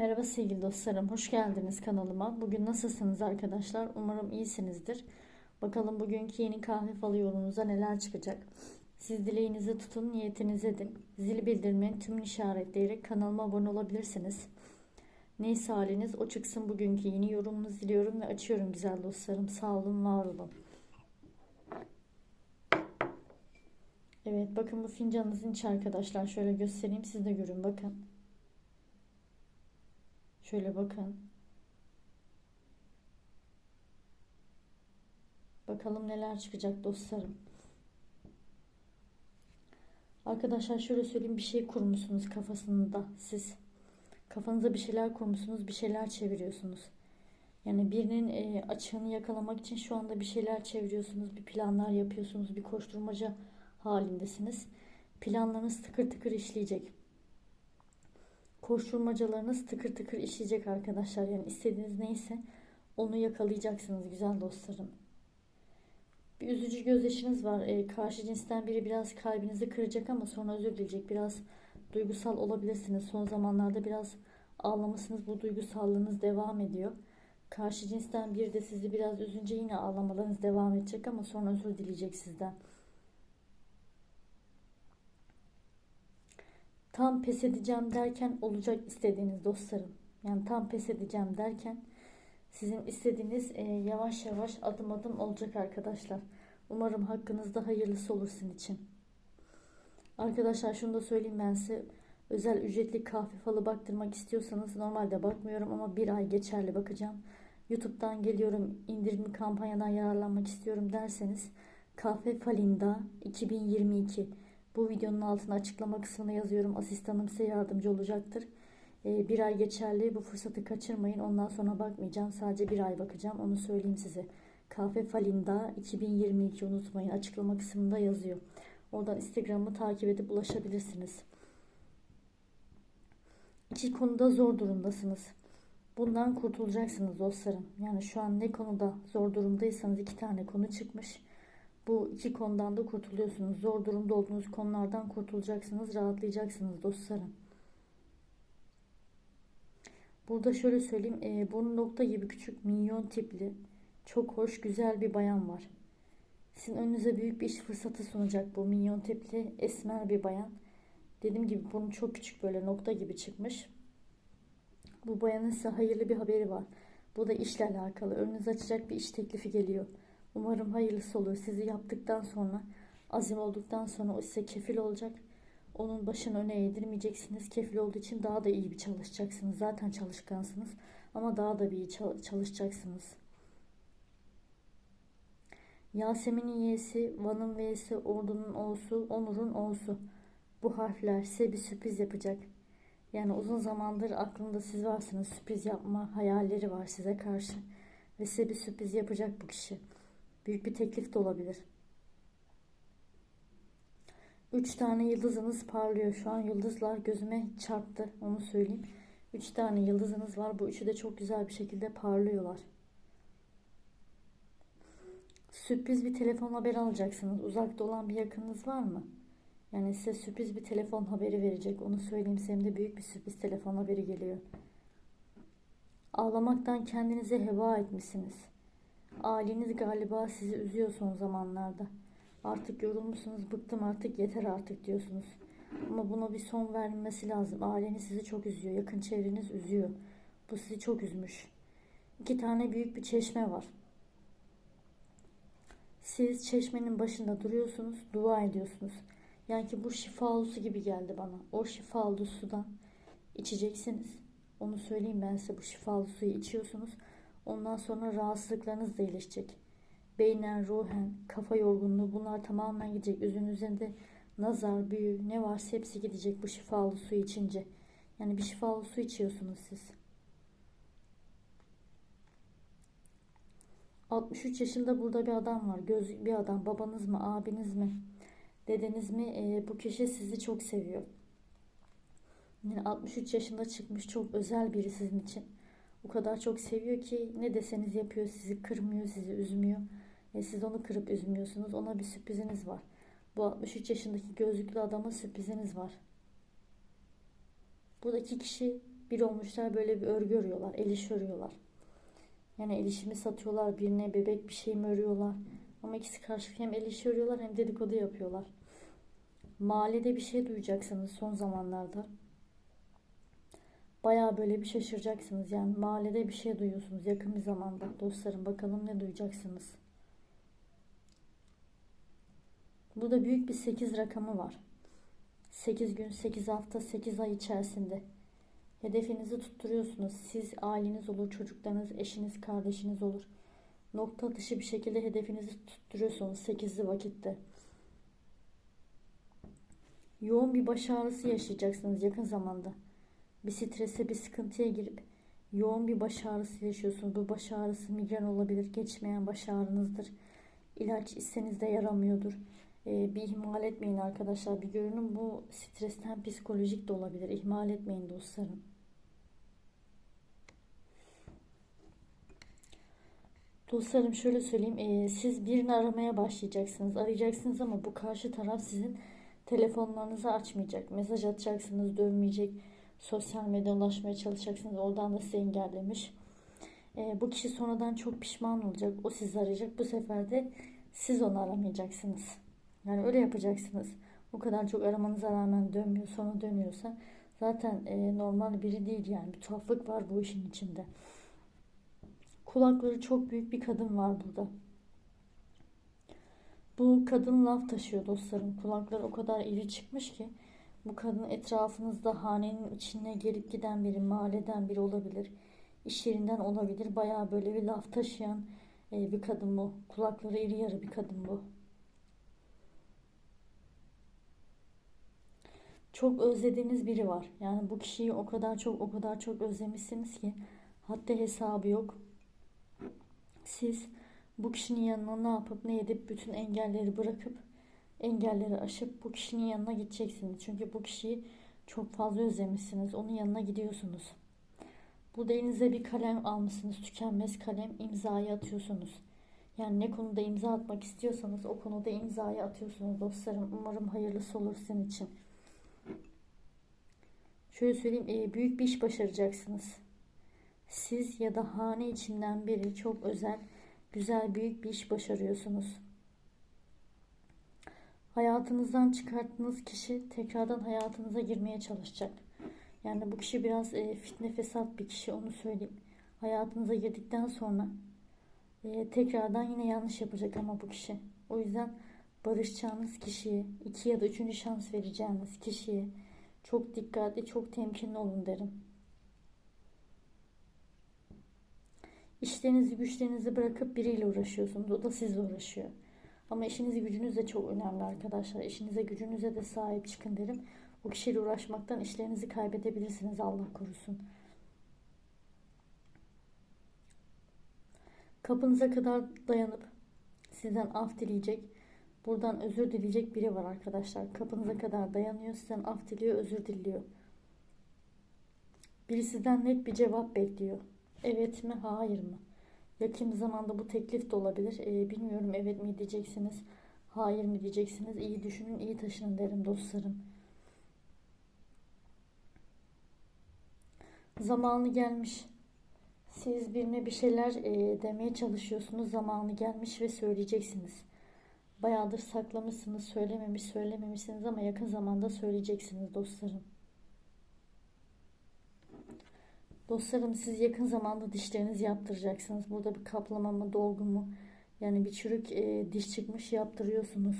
Merhaba sevgili dostlarım, hoş geldiniz kanalıma. Bugün nasılsınız arkadaşlar? Umarım iyisinizdir. Bakalım bugünkü yeni kahve falı yorumunuza neler çıkacak. Siz dileğinizi tutun, niyetinizi edin. Zil bildirimlerini tümünü işaretleyerek kanalıma abone olabilirsiniz. Neyse haliniz o çıksın bugünkü yeni yorumunuzu diliyorum ve açıyorum güzel dostlarım. Sağ olun, var olun. Evet bakın bu fincanınızın içi arkadaşlar. Şöyle göstereyim siz de görün bakın. Şöyle bakın. Bakalım neler çıkacak dostlarım. Arkadaşlar şöyle söyleyeyim bir şey kurmuşsunuz kafasında siz. Kafanıza bir şeyler kurmuşsunuz, bir şeyler çeviriyorsunuz. Yani birinin e, açığını yakalamak için şu anda bir şeyler çeviriyorsunuz, bir planlar yapıyorsunuz, bir koşturmaca halindesiniz. Planlarınız tıkır tıkır işleyecek koşturmacalarınız tıkır tıkır işleyecek arkadaşlar. Yani istediğiniz neyse onu yakalayacaksınız güzel dostlarım. Bir üzücü gözyaşınız var. E, karşı cinsten biri biraz kalbinizi kıracak ama sonra özür dileyecek. Biraz duygusal olabilirsiniz. Son zamanlarda biraz ağlamışsınız. Bu duygusallığınız devam ediyor. Karşı cinsten biri de sizi biraz üzünce yine ağlamalarınız devam edecek ama sonra özür dileyecek sizden. Tam pes edeceğim derken olacak istediğiniz dostlarım. Yani tam pes edeceğim derken sizin istediğiniz e, yavaş yavaş adım adım olacak arkadaşlar. Umarım hakkınızda hayırlısı olur sizin için. Arkadaşlar şunu da söyleyeyim ben size. Özel ücretli kahve falı baktırmak istiyorsanız normalde bakmıyorum ama bir ay geçerli bakacağım. YouTube'dan geliyorum indirimli kampanyadan yararlanmak istiyorum derseniz kahve falinda 2022 bu videonun altına açıklama kısmına yazıyorum. Asistanım size yardımcı olacaktır. Ee, bir ay geçerli. Bu fırsatı kaçırmayın. Ondan sonra bakmayacağım. Sadece bir ay bakacağım. Onu söyleyeyim size. Kahve Falinda 2022 unutmayın. Açıklama kısmında yazıyor. Oradan Instagram'ı takip edip ulaşabilirsiniz. İki konuda zor durumdasınız. Bundan kurtulacaksınız dostlarım. Yani şu an ne konuda zor durumdaysanız iki tane konu çıkmış. Bu iki konudan da kurtuluyorsunuz. Zor durumda olduğunuz konulardan kurtulacaksınız, rahatlayacaksınız dostlarım. Burada şöyle söyleyeyim. E, bunun nokta gibi küçük minyon tipli, çok hoş, güzel bir bayan var. Sizin önünüze büyük bir iş fırsatı sunacak bu minyon tipli, esmer bir bayan. Dediğim gibi bunun çok küçük böyle nokta gibi çıkmış. Bu bayanın size hayırlı bir haberi var. Bu da işle alakalı. Önünüze açacak bir iş teklifi geliyor. Umarım hayırlısı olur. Sizi yaptıktan sonra, azim olduktan sonra o size kefil olacak. Onun başını öne eğdirmeyeceksiniz. Kefil olduğu için daha da iyi bir çalışacaksınız. Zaten çalışkansınız ama daha da bir iyi çalışacaksınız. Yasemin'in y'si, Van'ın v'si, Ordu'nun o'su, Onur'un o'su. Bu harfler size bir sürpriz yapacak. Yani uzun zamandır aklında siz varsınız. Sürpriz yapma hayalleri var size karşı. Ve size bir sürpriz yapacak bu kişi. Büyük bir teklif de olabilir. Üç tane yıldızınız parlıyor. Şu an yıldızlar gözüme çarptı. Onu söyleyeyim. Üç tane yıldızınız var. Bu üçü de çok güzel bir şekilde parlıyorlar. Sürpriz bir telefon haberi alacaksınız. Uzakta olan bir yakınınız var mı? Yani size sürpriz bir telefon haberi verecek. Onu söyleyeyim size de büyük bir sürpriz telefon haberi geliyor. Ağlamaktan kendinize heva etmişsiniz. Aileniz galiba sizi üzüyor son zamanlarda. Artık yorulmuşsunuz, bıktım artık yeter artık diyorsunuz. Ama buna bir son vermesi lazım. Aileniz sizi çok üzüyor, yakın çevreniz üzüyor. Bu sizi çok üzmüş. İki tane büyük bir çeşme var. Siz çeşmenin başında duruyorsunuz, dua ediyorsunuz. Yani ki bu şifalı su gibi geldi bana. O şifalı sudan içeceksiniz. Onu söyleyeyim ben size bu şifalı suyu içiyorsunuz. Ondan sonra rahatsızlıklarınız da iyileşecek. Beynen, ruhen, kafa yorgunluğu bunlar tamamen gidecek. Üzün üzerinde nazar, büyü ne varsa hepsi gidecek bu şifalı su içince. Yani bir şifalı su içiyorsunuz siz. 63 yaşında burada bir adam var. Göz bir adam. Babanız mı, abiniz mi, dedeniz mi? E, bu kişi sizi çok seviyor. Yani 63 yaşında çıkmış çok özel biri sizin için. O kadar çok seviyor ki ne deseniz yapıyor. Sizi kırmıyor, sizi üzmüyor. E siz onu kırıp üzmüyorsunuz. Ona bir sürpriziniz var. Bu 63 yaşındaki gözlüklü adama sürpriziniz var. Buradaki kişi Bir olmuşlar böyle bir örgü örüyorlar. El işi örüyorlar. Yani el işimi satıyorlar. Birine bebek bir şey mi örüyorlar. Ama ikisi karşılıklı hem el işi örüyorlar hem dedikodu yapıyorlar. Mahallede bir şey duyacaksınız son zamanlarda. Baya böyle bir şaşıracaksınız. Yani mahallede bir şey duyuyorsunuz yakın bir zamanda. Dostlarım bakalım ne duyacaksınız. Burada büyük bir 8 rakamı var. 8 gün, 8 hafta, 8 ay içerisinde. Hedefinizi tutturuyorsunuz. Siz, aileniz olur, çocuklarınız, eşiniz, kardeşiniz olur. Nokta atışı bir şekilde hedefinizi tutturuyorsunuz 8'li vakitte. Yoğun bir baş ağrısı yaşayacaksınız yakın zamanda. Bir strese, bir sıkıntıya girip yoğun bir baş ağrısı yaşıyorsunuz. Bu baş ağrısı migren olabilir, geçmeyen baş ağrınızdır. İlaç içseniz de yaramıyordur. Ee, bir ihmal etmeyin arkadaşlar. Bir görünüm bu stresten psikolojik de olabilir. İhmal etmeyin dostlarım. Dostlarım şöyle söyleyeyim. Ee, siz birini aramaya başlayacaksınız. Arayacaksınız ama bu karşı taraf sizin telefonlarınızı açmayacak. Mesaj atacaksınız dönmeyecek. Sosyal medyada ulaşmaya çalışacaksınız. Oradan da sizi engellemiş. Ee, bu kişi sonradan çok pişman olacak. O sizi arayacak. Bu sefer de siz onu aramayacaksınız. Yani öyle yapacaksınız. O kadar çok aramanıza rağmen dönmüyor sonra dönüyorsa zaten e, normal biri değil yani. Bir tuhaflık var bu işin içinde. Kulakları çok büyük bir kadın var burada. Bu kadın laf taşıyor dostlarım. Kulakları o kadar iri çıkmış ki bu kadın etrafınızda hanenin içine gelip giden biri, mahalleden biri olabilir. İş yerinden olabilir. Bayağı böyle bir laf taşıyan e, bir kadın bu. Kulakları iri yarı bir kadın bu. Çok özlediğiniz biri var. Yani bu kişiyi o kadar çok o kadar çok özlemişsiniz ki haddi hesabı yok. Siz bu kişinin yanına ne yapıp ne edip bütün engelleri bırakıp engelleri aşıp bu kişinin yanına gideceksiniz. Çünkü bu kişiyi çok fazla özlemişsiniz. Onun yanına gidiyorsunuz. Burada elinize bir kalem almışsınız. Tükenmez kalem imzayı atıyorsunuz. Yani ne konuda imza atmak istiyorsanız o konuda imzayı atıyorsunuz dostlarım. Umarım hayırlısı olur sizin için. Şöyle söyleyeyim, büyük bir iş başaracaksınız. Siz ya da hane içinden biri çok özel, güzel, büyük bir iş başarıyorsunuz. Hayatınızdan çıkarttığınız kişi tekrardan hayatınıza girmeye çalışacak. Yani bu kişi biraz e, fitne fesat bir kişi onu söyleyeyim. Hayatınıza girdikten sonra e, tekrardan yine yanlış yapacak ama bu kişi. O yüzden barışacağınız kişiye, iki ya da üçüncü şans vereceğiniz kişiye çok dikkatli, çok temkinli olun derim. İşlerinizi, güçlerinizi bırakıp biriyle uğraşıyorsunuz. O da sizle uğraşıyor. Ama işinizi gücünüz de çok önemli arkadaşlar. İşinize gücünüze de sahip çıkın derim. O kişiyle uğraşmaktan işlerinizi kaybedebilirsiniz Allah korusun. Kapınıza kadar dayanıp sizden af dileyecek, buradan özür dileyecek biri var arkadaşlar. Kapınıza kadar dayanıyor, sizden af diliyor, özür diliyor. Biri sizden net bir cevap bekliyor. Evet mi, hayır mı? Yakın zamanda bu teklif de olabilir. Ee, bilmiyorum evet mi diyeceksiniz, hayır mı diyeceksiniz. İyi düşünün, iyi taşının derim dostlarım. Zamanı gelmiş. Siz birine bir şeyler e, demeye çalışıyorsunuz. Zamanı gelmiş ve söyleyeceksiniz. Bayağıdır saklamışsınız, söylememiş, söylememişsiniz ama yakın zamanda söyleyeceksiniz dostlarım. Dostlarım siz yakın zamanda dişlerinizi yaptıracaksınız. Burada bir kaplama mı, dolgu mu? Yani bir çürük e, diş çıkmış yaptırıyorsunuz.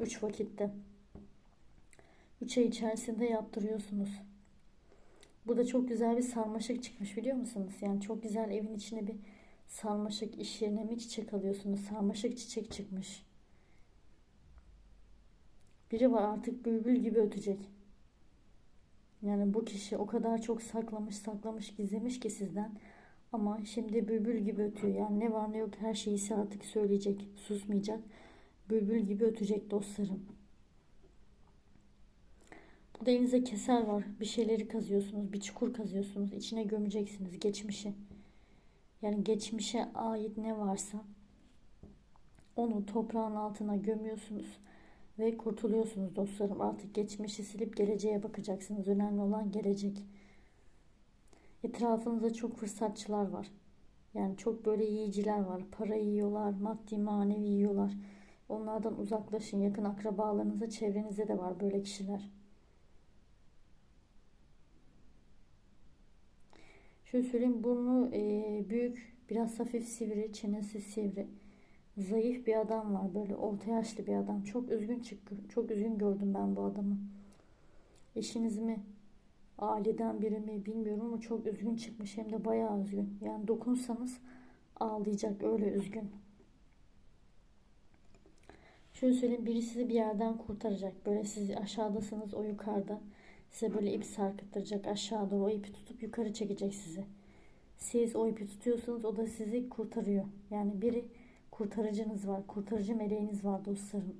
3 vakitte. 3 ay içerisinde yaptırıyorsunuz. Burada çok güzel bir sarmaşık çıkmış biliyor musunuz? Yani çok güzel evin içine bir sarmaşık iş yerine mi çiçek alıyorsunuz? Sarmaşık çiçek çıkmış. Biri var artık bülbül gibi ötecek. Yani bu kişi o kadar çok saklamış, saklamış, gizlemiş ki sizden. Ama şimdi bülbül gibi ötüyor. Yani ne var ne yok her şeyi size artık söyleyecek. Susmayacak. Bülbül gibi ötecek dostlarım. Burada elinize keser var. Bir şeyleri kazıyorsunuz. Bir çukur kazıyorsunuz. İçine gömeceksiniz geçmişi. Yani geçmişe ait ne varsa onu toprağın altına gömüyorsunuz ve kurtuluyorsunuz dostlarım. Artık geçmişi silip geleceğe bakacaksınız. Önemli olan gelecek. Etrafınızda çok fırsatçılar var. Yani çok böyle yiyiciler var. Para yiyorlar, maddi manevi yiyorlar. Onlardan uzaklaşın. Yakın akrabalarınızda, çevrenizde de var böyle kişiler. Şöyle söyleyeyim burnu e, büyük, biraz hafif sivri, çenesi sivri. Zayıf bir adam var böyle orta yaşlı bir adam. Çok üzgün çıktı. Çok üzgün gördüm ben bu adamı. Eşiniz mi? Aileden biri mi bilmiyorum ama çok üzgün çıkmış. Hem de bayağı üzgün. Yani dokunsanız ağlayacak öyle üzgün. Şöyle söyleyeyim biri sizi bir yerden kurtaracak. Böyle siz aşağıdasınız o yukarıda. Size böyle ip sarkıttıracak aşağı doğru o ipi tutup yukarı çekecek sizi. Siz o ipi tutuyorsunuz o da sizi kurtarıyor. Yani biri kurtarıcınız var. Kurtarıcı meleğiniz var dostlarım.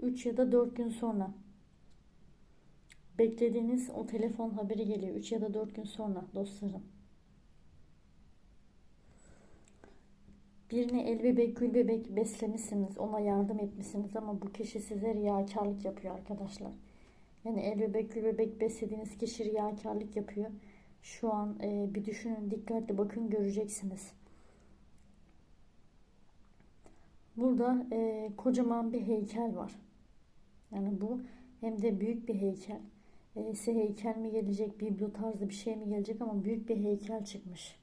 3 ya da 4 gün sonra beklediğiniz o telefon haberi geliyor. 3 ya da 4 gün sonra dostlarım. Birine el bebek gül bebek beslemişsiniz. Ona yardım etmişsiniz ama bu kişi size riyakarlık yapıyor arkadaşlar. Yani el bebek gül bebek beslediğiniz kişi riyakarlık yapıyor. Şu an e, bir düşünün dikkatli bakın göreceksiniz. Burada e, kocaman bir heykel var. Yani bu hem de büyük bir heykel. E, size heykel mi gelecek, biblo tarzı bir şey mi gelecek ama büyük bir heykel çıkmış.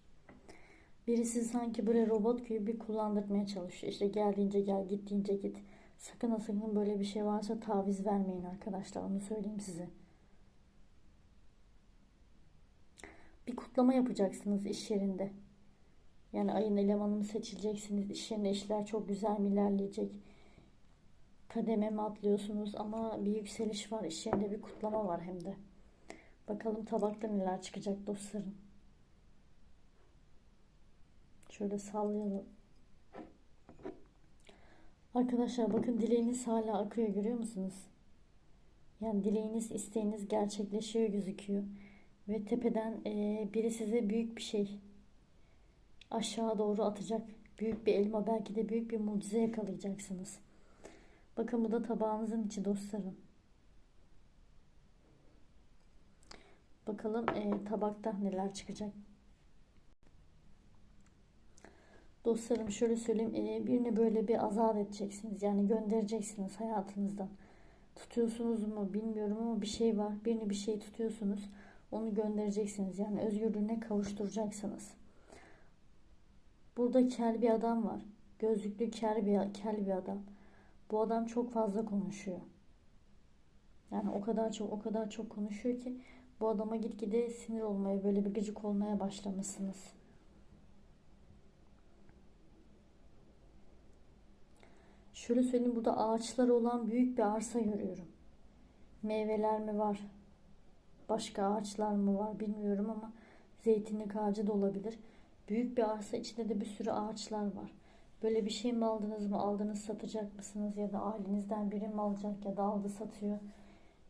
Birisi sanki böyle robot gibi kullandırmaya çalışıyor. İşte geldiğince gel, gittiğince git. Sakın sakın böyle bir şey varsa taviz vermeyin arkadaşlar. Onu söyleyeyim size. Bir kutlama yapacaksınız iş yerinde. Yani ayın elemanını seçileceksiniz. İş yerinde işler çok güzel mi ilerleyecek? Kademe mi atlıyorsunuz? Ama bir yükseliş var. İş yerinde bir kutlama var hem de. Bakalım tabakta neler çıkacak dostlarım. Şöyle sallayalım. Arkadaşlar bakın dileğiniz hala akıyor görüyor musunuz? Yani dileğiniz, isteğiniz gerçekleşiyor gözüküyor. Ve tepeden e, biri size büyük bir şey aşağı doğru atacak. Büyük bir elma belki de büyük bir mucize yakalayacaksınız. Bakın bu da tabağınızın içi dostlarım. Bakalım e, tabakta neler çıkacak. Dostlarım şöyle söyleyeyim e, birini böyle bir azat edeceksiniz. Yani göndereceksiniz hayatınızdan. Tutuyorsunuz mu bilmiyorum ama bir şey var. Birini bir şey tutuyorsunuz. Onu göndereceksiniz. Yani özgürlüğüne kavuşturacaksınız. Burada kel bir adam var. Gözlüklü kel bir, kel bir adam. Bu adam çok fazla konuşuyor. Yani o kadar çok o kadar çok konuşuyor ki bu adama gitgide sinir olmaya böyle bir gıcık olmaya başlamışsınız. Şöyle söyleyeyim burada ağaçları olan büyük bir arsa görüyorum. Meyveler mi var? Başka ağaçlar mı var bilmiyorum ama zeytinlik ağacı da olabilir. Büyük bir arsa içinde de bir sürü ağaçlar var. Böyle bir şey mi aldınız mı? Aldınız satacak mısınız? Ya da ailenizden biri mi alacak ya da aldı satıyor.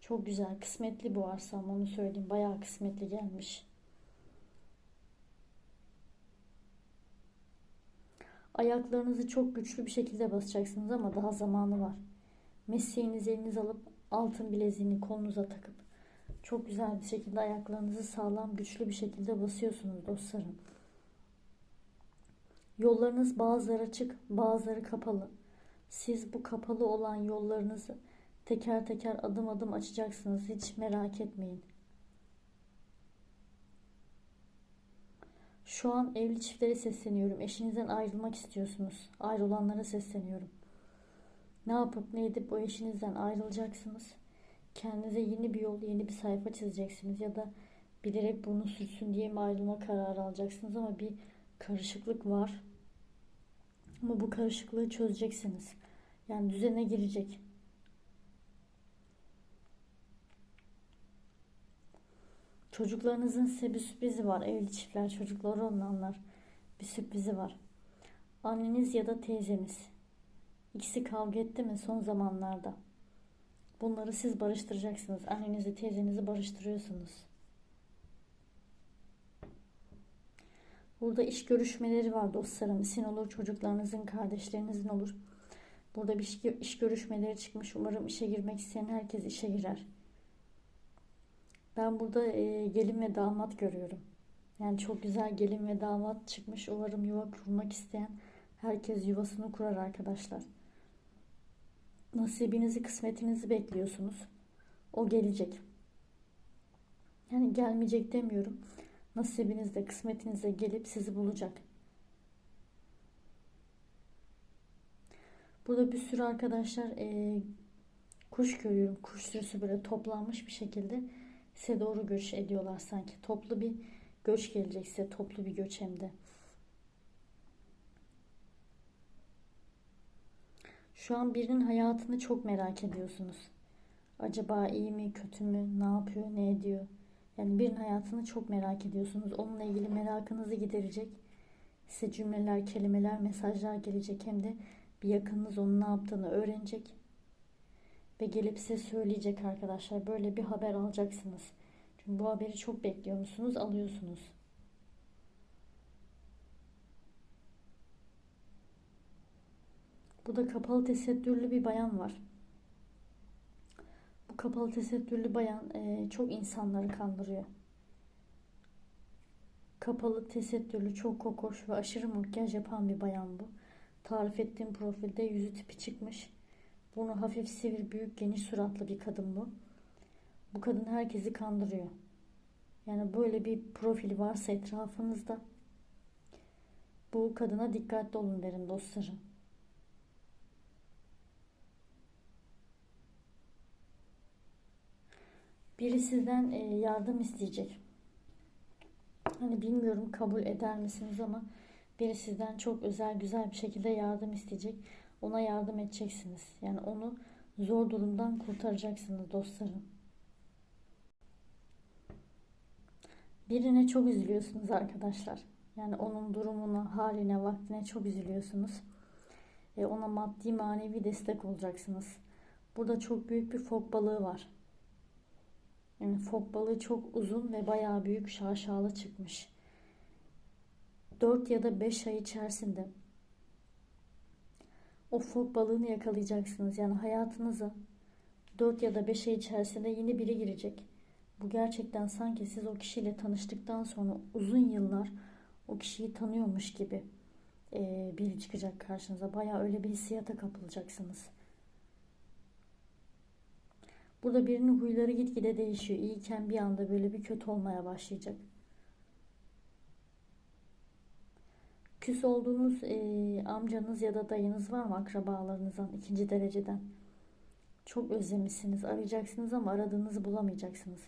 Çok güzel. Kısmetli bu arsa ama onu söyleyeyim. Bayağı kısmetli gelmiş. Ayaklarınızı çok güçlü bir şekilde basacaksınız ama daha zamanı var. Mesleğinizi elinize alıp altın bileziğini kolunuza takıp çok güzel bir şekilde ayaklarınızı sağlam güçlü bir şekilde basıyorsunuz dostlarım. Yollarınız bazıları açık, bazıları kapalı. Siz bu kapalı olan yollarınızı teker teker adım adım açacaksınız. Hiç merak etmeyin. Şu an evli çiftlere sesleniyorum. Eşinizden ayrılmak istiyorsunuz. Ayrılanlara sesleniyorum. Ne yapıp ne edip o eşinizden ayrılacaksınız. Kendinize yeni bir yol, yeni bir sayfa çizeceksiniz. Ya da bilerek burnu sürtsün diye mi ayrılma kararı alacaksınız ama bir karışıklık var. Ama bu karışıklığı çözeceksiniz. Yani düzene girecek. Çocuklarınızın size bir sürprizi var. Evli çiftler, çocukları olanlar bir sürprizi var. Anneniz ya da teyzeniz. İkisi kavga etti mi son zamanlarda? Bunları siz barıştıracaksınız. Annenizi, teyzenizi barıştırıyorsunuz. Burada iş görüşmeleri var dostlarım. Sizin olur, çocuklarınızın, kardeşlerinizin olur. Burada bir iş, görüşmeleri çıkmış. Umarım işe girmek isteyen herkes işe girer. Ben burada e, gelin ve damat görüyorum. Yani çok güzel gelin ve damat çıkmış. Umarım yuva kurmak isteyen herkes yuvasını kurar arkadaşlar. Nasibinizi, kısmetinizi bekliyorsunuz. O gelecek. Yani gelmeyecek demiyorum. Nasibinizde, kısmetinizde gelip sizi bulacak. Burada bir sürü arkadaşlar e, kuş görüyorum. Kuş sürüsü böyle toplanmış bir şekilde size doğru göç ediyorlar sanki. Toplu bir göç gelecek size. Toplu bir göç hem de. Şu an birinin hayatını çok merak ediyorsunuz. Acaba iyi mi, kötü mü, ne yapıyor, ne ediyor? Yani birinin hayatını çok merak ediyorsunuz. Onunla ilgili merakınızı giderecek size cümleler, kelimeler, mesajlar gelecek. Hem de bir yakınınız onun ne yaptığını öğrenecek. Ve gelip size söyleyecek arkadaşlar. Böyle bir haber alacaksınız. Çünkü bu haberi çok bekliyor musunuz? Alıyorsunuz. Bu da kapalı tesettürlü bir bayan var. Kapalı tesettürlü bayan e, çok insanları kandırıyor. Kapalı tesettürlü, çok kokoş ve aşırı makyaj yapan bir bayan bu. Tarif ettiğim profilde yüzü tipi çıkmış. Bunu hafif sivri, büyük, geniş suratlı bir kadın bu. Bu kadın herkesi kandırıyor. Yani böyle bir profil varsa etrafınızda bu kadına dikkatli olun derim dostlarım. Biri sizden e, yardım isteyecek. Hani bilmiyorum kabul eder misiniz ama biri sizden çok özel güzel bir şekilde yardım isteyecek. Ona yardım edeceksiniz. Yani onu zor durumdan kurtaracaksınız dostlarım. Birine çok üzülüyorsunuz arkadaşlar. Yani onun durumuna, haline, vaktine çok üzülüyorsunuz. E, ona maddi manevi destek olacaksınız. Burada çok büyük bir fok balığı var. Yani fok balığı çok uzun ve bayağı büyük şaşalı çıkmış. 4 ya da 5 ay içerisinde o fok balığını yakalayacaksınız. Yani hayatınıza 4 ya da 5 ay içerisinde yeni biri girecek. Bu gerçekten sanki siz o kişiyle tanıştıktan sonra uzun yıllar o kişiyi tanıyormuş gibi biri çıkacak karşınıza. Baya öyle bir hissiyata kapılacaksınız. Burada birinin huyları gitgide değişiyor. İyiyken bir anda böyle bir kötü olmaya başlayacak. Küs olduğunuz e, amcanız ya da dayınız var mı akrabalarınızdan ikinci dereceden? Çok özlemişsiniz, arayacaksınız ama aradığınızı bulamayacaksınız.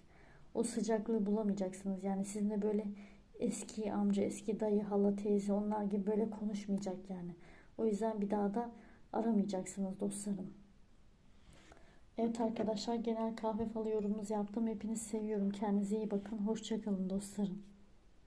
O sıcaklığı bulamayacaksınız. Yani sizinle böyle eski amca, eski dayı, hala, teyze onlar gibi böyle konuşmayacak yani. O yüzden bir daha da aramayacaksınız dostlarım. Evet arkadaşlar genel kahve falı yorumumuz yaptım. Hepinizi seviyorum. Kendinize iyi bakın. Hoşçakalın dostlarım.